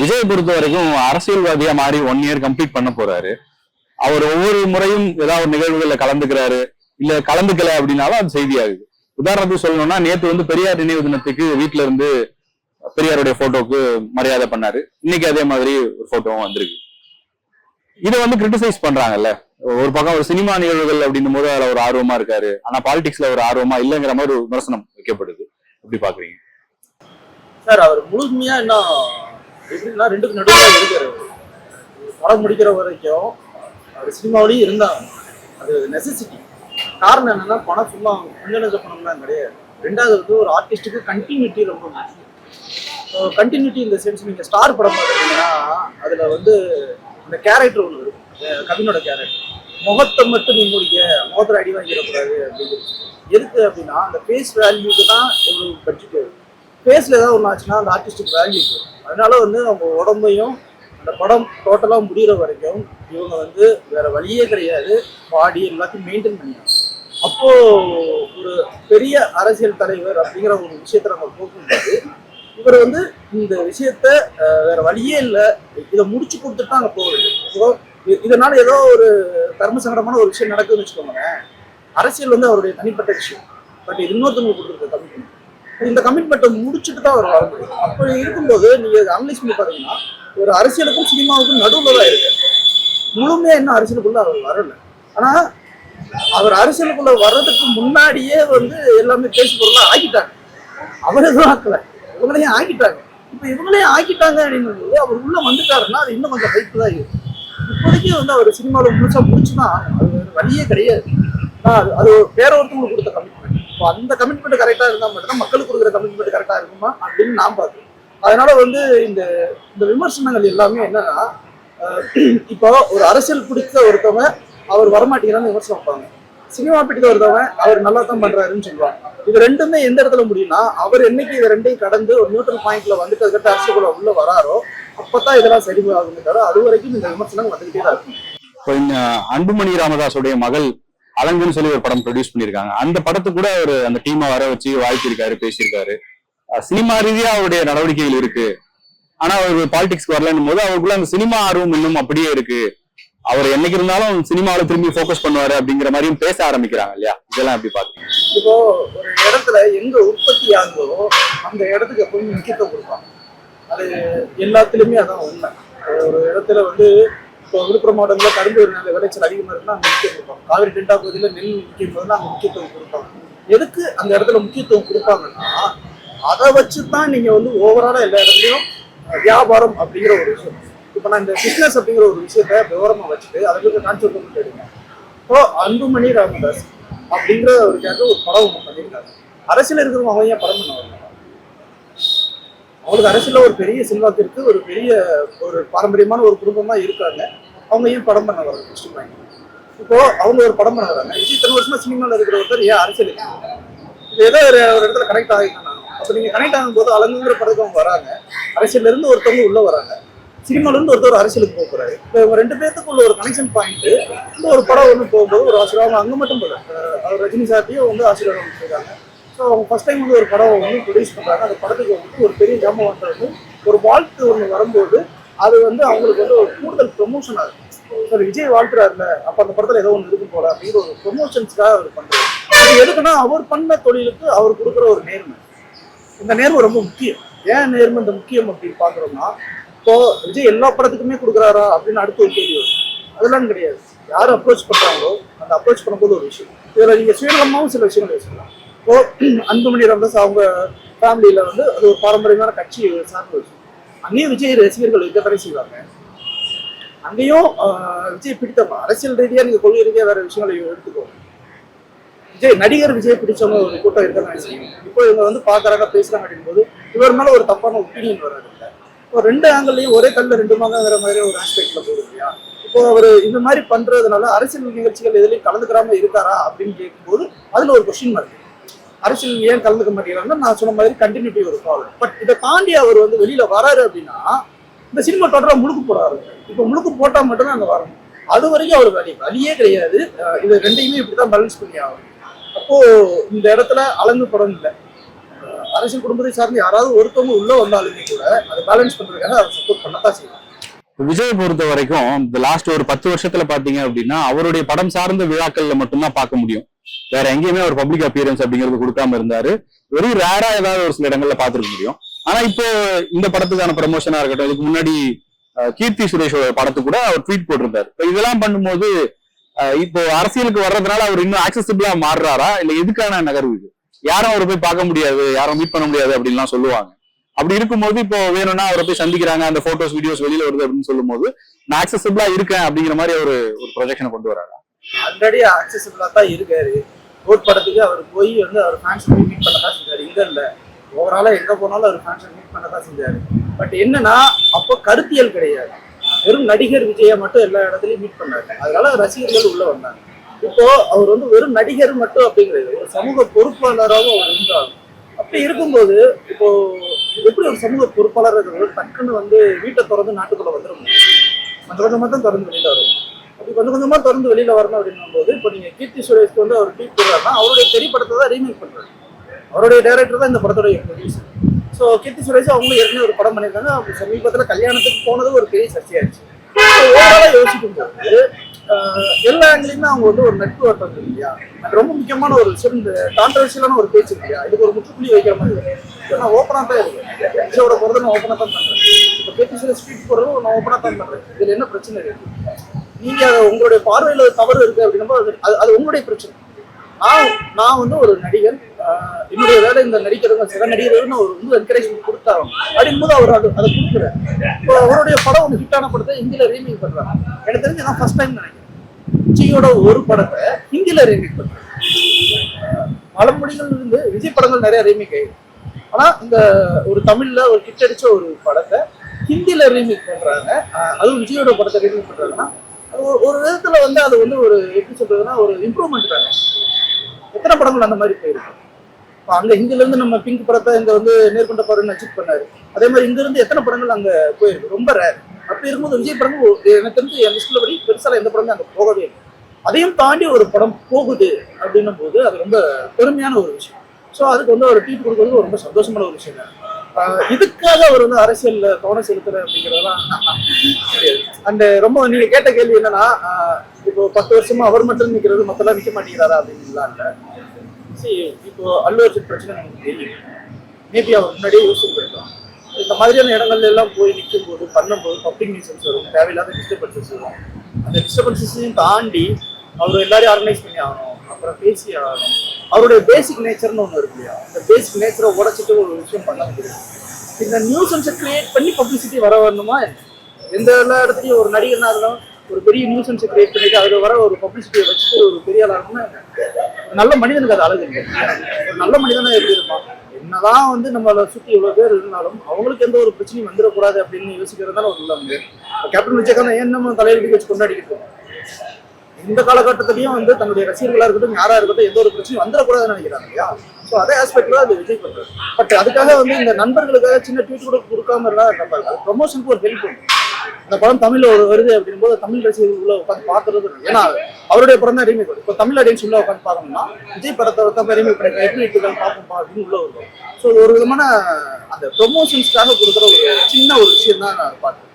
விஜய் பொறுத்த வரைக்கும் அரசியல்வாதியா மாறி ஒன் இயர் கம்ப்ளீட் பண்ண போறாரு. அவர் ஒவ்வொரு முறையும் ஏதாவது ஒரு நிகழ்வுகள்ல கலந்துக்கிறாரு. இல்ல கலந்துக்கல அப்படின்னாலும் அது செய்தியாகுது. உதாரணத்துக்கு சொல்லணும்னா நேத்து வந்து பெரியார் நினைவு தினத்துக்கு வீட்ல இருந்து பெரியாருடைய போட்டோக்கு மரியாதை பண்ணாரு. இன்னைக்கு அதே மாதிரி ஒரு போட்டோவும் வந்திருக்கு. இதை வந்து கிரிட்டிசைஸ் பண்றாங்கல்ல. ஒரு பக்கம் ஒரு சினிமா நிகழ்வுகள் அப்படின்னும் போது அதுல ஒரு ஆர்வமா இருக்காரு. ஆனா பாலிடிக்ஸ்ல ஒரு ஆர்வமா இல்லைங்கிற மாதிரி ஒரு விமர்சனம் வைக்கப்படுது. எப்படி பாக்குறீங்க? சார் அவர் முழுமையா இன்னும் எப்படின்னா ரெண்டுக்கு நடுவில் இருக்காரு படம் முடிக்கிற வரைக்கும் அவர் சினிமாவிலையும் இருந்தாங்க. அது நெசசிட்டி காரணம் என்னன்னா பணம் சும்மா கொஞ்சம் நெஞ்ச பணம்லாம் கிடையாது. ரெண்டாவது வந்து ஒரு ஆர்டிஸ்ட்டுக்கு கண்டினியூட்டி ரொம்ப முக்கியம். கண்டினியூட்டி இந்த சென்ஸ் நீங்கள் ஸ்டார் படம் பார்த்தீங்கன்னா அதில் வந்து அந்த கேரக்டர் ஒன்று இருக்கு. கவினோட கேரக்டர் முகத்தை மட்டும் நீ முடிக்க முகத்தில் அடி வாங்கிடக்கூடாது அப்படின்னு. எதுக்கு அப்படின்னா அந்த ஃபேஸ் வேல்யூக்கு தான் எவ்வளோ பட்ஜெட் ஃபேஸில் ஏதாவது ஒன்று ஆச்சுன்னா அந்த ஆர்டிஸ்ட்டுக்கு வேல்யூ இருக்கும் அதனால வந்து அவங்க உடம்பையும் அந்த படம் டோட்டலாக முடிகிற வரைக்கும் இவங்க வந்து வேற வழியே கிடையாது. பாடி எல்லாத்தையும் மெயின்டைன் பண்ணியாங்க அப்போ ஒரு பெரிய அரசியல் தலைவர் அப்படிங்கிற ஒரு விஷயத்த நம்ம போகும்போது இவர் வந்து இந்த விஷயத்த வேற வழியே இல்லை. இதை முடிச்சு கொடுத்துட்டு தான் அங்கே போகிறது ஸோ இதனால ஏதோ ஒரு கர்ம சங்கடமான ஒரு விஷயம் நடக்குதுன்னு வச்சுக்கோங்களேன். அரசியல் வந்து அவருடைய தனிப்பட்ட விஷயம். பட் இது இன்னொருத்தவங்க கொடுத்துருக்கு இந்த கமிட்மெண்ட்டை முடிச்சுட்டு தான் அவர் வர முடியும் அப்படி இருக்கும்போது நீங்கள் அனலைஸ் பண்ணி பாருங்கன்னா ஒரு அரசியலுக்கும் சினிமாவுக்கும் நடுவில் தான் இருக்கு. முழுமையாக இன்னும் அரசியலுக்குள்ள அவர் வரல. ஆனால் அவர் அரசியலுக்குள்ள வர்றதுக்கு முன்னாடியே வந்து எல்லாமே பேசி பொருளாக ஆக்கிட்டாங்க. அவர் எதுவும் ஆக்கலை. இவங்களையும் ஆக்கிட்டாங்க. இப்போ இவங்களையும் ஆக்கிட்டாங்க அப்படிங்கும்போது அவர் உள்ளே வந்துட்டாருன்னா அது இன்னும் கொஞ்சம் ஹைப்பு தான் இருக்கு. இப்போதைக்கு வந்து அவர் சினிமாவில் முழுசா முடிச்சுன்னா அது வழியே கிடையாது. அது அது வேற ஒருத்தவங்களுக்கு கொடுத்த கமிட்மெண்ட் அந்த கமிட்மெண்ட் கரெக்டாக இருந்தால் மட்டும்தான் மக்களுக்கு கொடுக்குற கமிட்மெண்ட் கரெக்டாக இருக்குமா அப்படின்னு நான் பார்க்குறேன். அதனால வந்து இந்த இந்த விமர்சனங்கள் எல்லாமே என்னன்னா இப்போ ஒரு அரசியல் பிடிச்ச ஒருத்தவங்க அவர் வரமாட்டேங்கிறான்னு விமர்சனம் வைப்பாங்க. சினிமா பிடித்த ஒருத்தவங்க அவர் நல்லா தான் பண்றாருன்னு சொல்லுவாங்க. இது ரெண்டுமே எந்த இடத்துல முடியும்னா அவர் என்னைக்கு இது ரெண்டையும் கடந்து ஒரு நியூட்ரல் பாயிண்ட்ல வந்துட்டு அதுக்கிட்ட கூட உள்ள வராரோ அப்பதான் இதெல்லாம் சரி ஆகுமே தவிர அது வரைக்கும் இந்த விமர்சனம் வந்துகிட்டே தான் இருக்கும். இப்போ அன்புமணி ராமதாஸுடைய மகள் அலங்குன்னு சொல்லி ஒரு படம் ப்ரொடியூஸ் பண்ணியிருக்காங்க. அந்த படத்தை கூட அவர் அந்த டீமை வர வச்சு வாழ்த்திருக்காரு பேசியிருக்காரு. சினிமா ரீதியா அவருடைய நடவடிக்கைகள் இருக்கு. ஆனா அவர் பாலிடிக்ஸ்க்கு வரலன்னும் போது அவருக்குள்ள அந்த சினிமா ஆர்வம் இன்னும் அப்படியே இருக்கு. அவர் என்னைக்கு இருந்தாலும் சினிமாவில திரும்பி போக்கஸ் பண்ணுவாரு அப்படிங்கிற மாதிரியும் பேச ஆரம்பிக்கிறாங்க இல்லையா? இதெல்லாம் எப்படி பாக்குறீங்க? இப்போ ஒரு இடத்துல எங்க உற்பத்தி ஆகுதோ அந்த இடத்துக்கு எப்பவுமே முக்கியத்துவம் கொடுப்பாங்க அது எல்லாத்துலயுமே அதான் உண்மை. ஒரு இடத்துல வந்து இப்போ விழுப்புரம் மாவட்டத்தில் கரும்பு நல்ல விளைச்சல் அதிகமாக இருக்குன்னா அங்கே முக்கியம் கொடுப்பாங்க. காவிரி டெல்டா பகுதியில் நெல் முக்கியம் போதுன்னா அங்கே முக்கியத்துவம் கொடுப்பாங்க. எதுக்கு அந்த இடத்துல முக்கியத்துவம் கொடுப்பாங்கன்னா அதை வச்சு தான் நீங்கள் வந்து ஓவராலாக எல்லா இடத்துலையும் வியாபாரம் அப்படிங்கிற ஒரு விஷயம். இப்போ நான் இந்த பிஸ்னஸ் அப்படிங்கிற ஒரு விஷயத்த விவரமாக வச்சுட்டு அதை பற்றி கான்செப்ட் பண்ணி எடுங்க இப்போ அன்புமணி ராமதாஸ் அப்படிங்கிற ஒரு கேரக்டர் ஒரு படம் ஒன்று அரசியல் இருக்கிறவங்க அவங்க ஏன் படம் பண்ணுவாங்க? அவங்களுக்கு அரசியலில் ஒரு பெரிய செல்வாக்கு ஒரு பெரிய ஒரு பாரம்பரியமான ஒரு குடும்பமாக இருக்காங்க. அவங்க ஏன் படம் பண்ண வர்றாங்க ஃபர்ஸ்ட் பாயிண்ட் இப்போ அவங்க ஒரு படம் பண்ண வராங்க. விஜய் இத்தனை வருஷமா சினிமாவில் இருக்கிற ஒருத்தர் ஏன் அரசியல் இப்போ இது ஏதோ ஒரு ஒரு இடத்துல கனெக்ட் ஆகிக்கணும் அப்போ நீங்க கனெக்ட் ஆகும்போது அலங்குங்கிற படத்துக்கு அவங்க வராங்க. அரசியல்ல இருந்து ஒருத்தவங்க உள்ள வராங்க. சினிமால இருந்து ஒருத்தர் அரசியலுக்கு போக போறாரு. இப்போ இவங்க ரெண்டு பேர்த்துக்குள்ள ஒரு கனெக்ஷன் பாயிண்ட் இந்த ஒரு படம் ஒன்று போகும்போது ஒரு ஆசீர்வாதம் அங்கே மட்டும் போதும் அவர் ரஜினி சார்ட்டையும் வந்து ஆசீர்வாதம் கொடுத்துருக்காங்க. ஸோ அவங்க ஃபஸ்ட் டைம் வந்து ஒரு படம் வந்து ப்ரொடியூஸ் பண்ணுறாங்க அந்த படத்துக்கு வந்து ஒரு பெரிய ஜாமவான்ட்ட வந்து ஒரு வாழ்த்து ஒன்று வரும்போது அது வந்து அவங்களுக்கு வந்து ஒரு கூடுதல் ப்ரொமோஷன் ஆகுது சார் விஜய் வாழ்த்துறாருல அப்போ அந்த படத்தில் ஏதோ ஒன்று இருக்கும் போல அப்படிங்கிற ஒரு ப்ரொமோஷன்ஸ்க்காக அவர் பண்ணுறாரு அது எதுக்குன்னா அவர் பண்ண தொழிலுக்கு அவர் கொடுக்குற ஒரு நேர்மை. இந்த நேர்மை ரொம்ப முக்கியம். ஏன் நேர்மை இந்த முக்கியம் அப்படின்னு பார்க்குறோம்னா இப்போ விஜய் எல்லா படத்துக்குமே கொடுக்குறாரா அப்படின்னு அடுத்த ஒரு கேள்வி வரும். அதெல்லாம் கிடையாது. யார் அப்ரோச் பண்ணுறாங்களோ அந்த அப்ரோச் பண்ணும்போது ஒரு விஷயம். இதில் நீங்கள் சுயநலமாகவும் சில விஷயங்கள் வச்சுக்கலாம் இப்போ அன்புமணி ராமதாஸ் அவங்க ஃபேமிலியில வந்து அது ஒரு பாரம்பரியமான கட்சி சார்ந்து வச்சு. அங்கேயும் விஜய் ரசிகர்கள் இருக்க தடை செய்வாங்க. அங்கேயும் ஆஹ், விஜய் பிடித்தவங்க அரசியல் ரீதியா நீங்க கொள்கை ரீதியா வேற விஷயங்களை எடுத்துக்கோங்க விஜய் நடிகர் விஜய் பிடிச்சவங்க ஒரு கூட்டம் இருக்கதான் செய்யும் இப்போ இவங்க வந்து பாக்குறாங்க பேசுறாங்க அப்படிங்கும்போது இவர் மேல ஒரு தப்பான ஒப்பீனியன் வர்றது இல்லை. இப்போ ரெண்டு ஆங்கிள்லயும் ஒரே கல்ல ரெண்டு மகங்கிற மாதிரி ஒரு ஆஸ்பெக்ட்ல போகுது இல்லையா? இப்போ அவர் இந்த மாதிரி பண்றதுனால அரசியல் நிகழ்ச்சிகள் எதுலையும் கலந்துக்கிறாம இருக்காரா அப்படின்னு கேட்கும்போது அதுல ஒரு கொஸ்டின் மார்க் அரசியல் ஏன் கலந்துக்க மாட்டேங்கிறாங்கன்னா நான் சொன்ன மாதிரி கண்டினியூட்டி ஒரு ப்ராப்ளம் பட் இதை தாண்டி அவர் வந்து வெளியில வராரு அப்படின்னா இந்த சினிமா டோட்டலா முழுக்கு போடாரு. இப்போ முழுக்கு போட்டா மட்டும்தான் அங்க வரணும் அது வரைக்கும் அவர் வழி வழியே கிடையாது. இது ரெண்டையுமே இப்படிதான் பேலன்ஸ் பண்ணி ஆகும் அப்போ இந்த இடத்துல அலங்கு படம் இல்லை. அரசியல் குடும்பத்தை சார்ந்து யாராவது ஒருத்தவங்க உள்ள வந்தாலுமே கூட அதை பேலன்ஸ் பண்றதுக்காக அதை சப்போர்ட் பண்ணத்தான் செய்யலாம் விஜய் பொறுத்த வரைக்கும் இந்த லாஸ்ட் ஒரு பத்து வருஷத்துல பாத்தீங்க அப்படின்னா அவருடைய படம் சார்ந்த விழாக்கள்ல மட்டும்தான் பார்க்க முடியும். வேற எங்கேயுமே ஒரு பப்ளிக் அப்பியரன்ஸ் அப்படிங்கிறது கொடுக்காம இருந்தாரு. வெரி ரேரா ஏதாவது ஒரு சில இடங்கள்ல பாத்துருக்க முடியும். ஆனா இப்போ இந்த படத்துக்கான ப்ரமோஷனா இருக்கட்டும் இதுக்கு முன்னாடி கீர்த்தி சுரேஷோட படத்துக்கு கூட அவர் ட்வீட் போட்டிருந்தாரு. இப்போ இதெல்லாம் பண்ணும்போது இப்போ அரசியலுக்கு வர்றதுனால அவர் இன்னும் ஆக்சசிபிளா மாறுறாரா? இல்ல எதுக்கான நகர்வு இது? யாரும் அவரை போய் பார்க்க முடியாது யாரும் மீட் பண்ண முடியாது அப்படின்லாம் சொல்லுவாங்க. அப்படி இருக்கும்போது இப்போ வேணும்னா அவரை போய் சந்திக்கிறாங்க அந்த போட்டோஸ் வீடியோஸ் வெளியில வருது அப்படின்னு சொல்லும் போது நான் ஆக்சசபிளா இருக்கேன் அப்படிங்கிற மாதிரி ஒரு ஒரு ப்ரொஜெக்ஷனை கொண்டு வராங்க ஆல்ரெடி அக்சசபிளாக தான் இருக்காரு. கோட் படத்துக்கு அவர் போய் வந்து அவர் ஃபேன்ஸ் போய் மீட் பண்ண தான் செஞ்சார். இங்கே இல்லை. ஓவராலாக எங்கே போனாலும் அவர் ஃபேன்ஸை மீட் பண்ண தான் செஞ்சார். பட் என்னன்னா அப்போ கருத்தியல் கிடையாது. வெறும் நடிகர் விஜயை மட்டும் எல்லா இடத்துலயும் மீட் பண்ணாரு. அதனால ரசிகர்கள் உள்ள வந்தாங்க. இப்போ அவர் வந்து வெறும் நடிகர் மட்டும் அப்படிங்கிறது ஒரு சமூக பொறுப்பாளராகவும் அவர் இருந்தார். அப்படி இருக்கும்போது இப்போ எப்படி ஒரு சமூக பொறுப்பாளர் டக்குன்னு வந்து வீட்டை திறந்து நாட்டுக்குள்ள வந்துட முடியும்? கொஞ்சம் கொஞ்சமா தான் திறந்து வெளியில வரும் கொஞ்சம் கொஞ்சமாக திறந்து வெளியில் வரணும் அப்படின்னும் போது இப்போ நீங்கள் கீர்த்தி சுரேஷ்க்கு வந்து அவர் ட்வீட் போடுறாருன்னா அவருடைய பெரிய படத்தை தான் ரீமேக் பண்ணுறாரு அவருடைய டைரக்டர் தான் இந்த படத்துடைய ப்ரொடியூசர் ஸோ கீர்த்தி சுரேஷ் அவங்களும் ஏற்கனவே ஒரு படம் பண்ணியிருக்காங்க. அவங்க சமீபத்தில் கல்யாணத்துக்கு போனது ஒரு பெரிய சர்ச்சையாச்சு ஓவராலாக யோசிக்கும் போது எல்லா ஆங்கிலையுமே அவங்க வந்து ஒரு நெட்வொர்க் வந்து இருக்கு இல்லையா ரொம்ப முக்கியமான ஒரு விஷயம். இந்த கான்ட்ரவர்ஷியலான ஒரு பேச்சு இல்லையா? இதுக்கு ஒரு முற்றுப்புள்ளி வைக்கிற மாதிரி இருக்கு. நான் ஓப்பனாக தான் இருக்கேன் விஜயோட போகிறது நான் ஓப்பனாக தான் பண்ணுறேன் இப்போ கீர்த்தி சுரேஷ் ஸ்பீட் போடுறதும் நான் ஓப்பனாக தான் பண்ணுறேன் இதில் என்ன பிரச்சனை இருக்குது நீங்க உங்களுடைய பார்வையில தவறு இருக்கு அப்படின்னா அது அது- உங்களுடைய பிரச்சனை. நான் நான் வந்து ஒரு நடிகர் என்னுடைய வேலை இந்த நடிக்கிறவங்க சில நடிகர்கள்னு ஒரு வந்து என்கரேஜ்மெண்ட் கொடுத்தாங்க அப்படிங்கும்போது அவர் அது அதை கொடுக்குறேன் இப்போ அவருடைய படம் ஒன்று ஹிட்டான படத்தை ஹிந்தியில் ரீமேக் பண்ணுறாங்க எனக்கு தெரிஞ்சு நான் ஃபர்ஸ்ட் டைம் நினைக்கிறேன் விஜயோட ஒரு படத்தை ஹிந்தியில் ரீமேக் பண்ணுறாங்க பல மொழிகள் இருந்து விஜய் படங்கள் நிறைய ரீமேக் ஆயிருக்கு. ஆனால் இந்த ஒரு தமிழில் ஒரு கிட்டடிச்ச ஒரு படத்தை ஹிந்தியில் ரீமேக் பண்ணுறாங்க அதுவும் விஜயோட படத்தை ரீமேக் பண்ணுறாங்கன்னா ஒரு- ஒரு விதத்துல வந்து அது வந்து ஒரு எப்படி சொல்றதுன்னா ஒரு இம்ப்ரூவ்மெண்ட் தானே. எத்தனை படங்கள் அந்த மாதிரி போயிருக்கு? இப்போ அங்க ஹிந்தில இருந்து நம்ம பிங்க் படத்தை இங்க வந்து நேர்கொண்ட பாருன்னு அச்சீவ் பண்ணாரு. அதே மாதிரி இங்க இருந்து எத்தனை படங்கள் அங்க போயிருக்கு? ரொம்ப ரேர் அப்படி இருக்கும்போது விஜய் படங்கள் எனக்கு தெரிஞ்சு என் லிஸ்ட்ல படி பெருசால எந்த படமே அங்க போகவே இல்லை. அதையும் தாண்டி ஒரு படம் போகுது அப்படின்னும் போது அது ரொம்ப பெருமையான ஒரு விஷயம். ஸோ அதுக்கு வந்து ஒரு ட்வீட் கொடுக்கறது ரொம்ப சந்தோஷமான ஒரு விஷயம். தான் இதுக்காக அவர் வந்து அரசியல்ல கவனம் செலுத்துற அப்படிங்கிறதெல்லாம் தெரியாது. அண்ட் ரொம்ப நீங்க கேட்ட கேள்வி என்னன்னா இப்போ பத்து வருஷமா அவர் மட்டும் நிக்கிறது மத்தெல்லாம் நிக்க மாட்டேங்கிறாரா அப்படின்லாம் இல்ல. சரி இப்போ அல்லு அர்ஜுன் பிரச்சனை நமக்கு தெரியும். மேபி அவர் முன்னாடியே யோசிச்சிருக்கலாம் இந்த மாதிரியான இடங்கள்ல எல்லாம் போய் நிற்கும் போது பண்ணும்போது பப்ளிக் நியூசன்ஸ் வரும் தேவையில்லாத டிஸ்டர்பன்சஸ் வரும். அந்த டிஸ்டர்பன்சஸையும் தாண்டி அவர் எல்லாரையும் ஆர்கனைஸ் பண்ணி ஆகணும். அப்புறம் பேசி ஆகணும் அவருடைய பேசிக் நேச்சர்னு ஒன்று இருக்கு இல்லையா? அந்த பேசிக் நேச்சரை உடைச்சிட்டு ஒரு விஷயம் பண்ண முடியும் இந்த நியூசன்ஸை கிரியேட் பண்ணி பப்ளிசிட்டி வர வரணுமா எந்த எல்லா இடத்துலையும் ஒரு நடிகர்னா இருந்தாலும் ஒரு பெரிய நியூஸ் நியூசன்ஸை கிரியேட் பண்ணிட்டு அதில் வர ஒரு பப்ளிசிட்டியை வச்சுட்டு ஒரு பெரிய ஆளாகணும்னா நல்ல மனிதனுக்கு அது அழகு ஒரு நல்ல மனிதனாக எப்படி இருப்பான்? என்னதான் வந்து நம்மளை சுத்தி இவ்வளோ பேர் இருந்தாலும் அவங்களுக்கு எந்த ஒரு பிரச்சனையும் வந்துடக்கூடாது அப்படின்னு யோசிக்கிறதால ஒரு நல்ல வந்து கேப்டன் விஜயகாந்த் ஏன் நம்ம தலையில் வச்சு கொண்டாடிக்கிட்டு இருக்கோம்? இந்த காலகட்டத்திலையும் வந்து தன்னுடைய ரசிகர்களா இருக்கட்டும் யாரா இருக்கட்டும் எந்த ஒரு பிரச்சனையும் வந்துடக்கூடாதுன்னு நினைக்கிறாங்க இல்லையா? ஸோ அதே ஆஸ்பெக்ட்ல அது விஜய் பண்றாரு. பட் அதுக்காக வந்து இந்த நண்பர்களுக்காக சின்ன ட்வீட் கூட கொடுக்காம இருந்தா நம்ம ப்ரொமோஷனுக்கு ஒரு ஹெல்ப் பண்ணும் இந்த படம் தமிழ்ல ஒரு வருது அப்படின் போது தமிழ் ரசிகர்கள் உட்காந்து பாக்குறது ஏன்னா அவருடைய படம் தான் ரீமேக் இப்போ தமிழ் ஆடியன்ஸ் உள்ள உட்காந்து பார்க்கணும்னா விஜய் படத்தை தான் ரீமேக் பண்ணி எப்படி இருக்குதுன்னு பார்ப்போம்ப்பா அப்படின்னு உள்ள வருவோம். ஸோ ஒரு விதமான அந்த ப்ரொமோஷன்ஸ்க்காக கொடுக்குற ஒரு சின்ன ஒரு விஷயம் தான் நான் பார்த்தேன்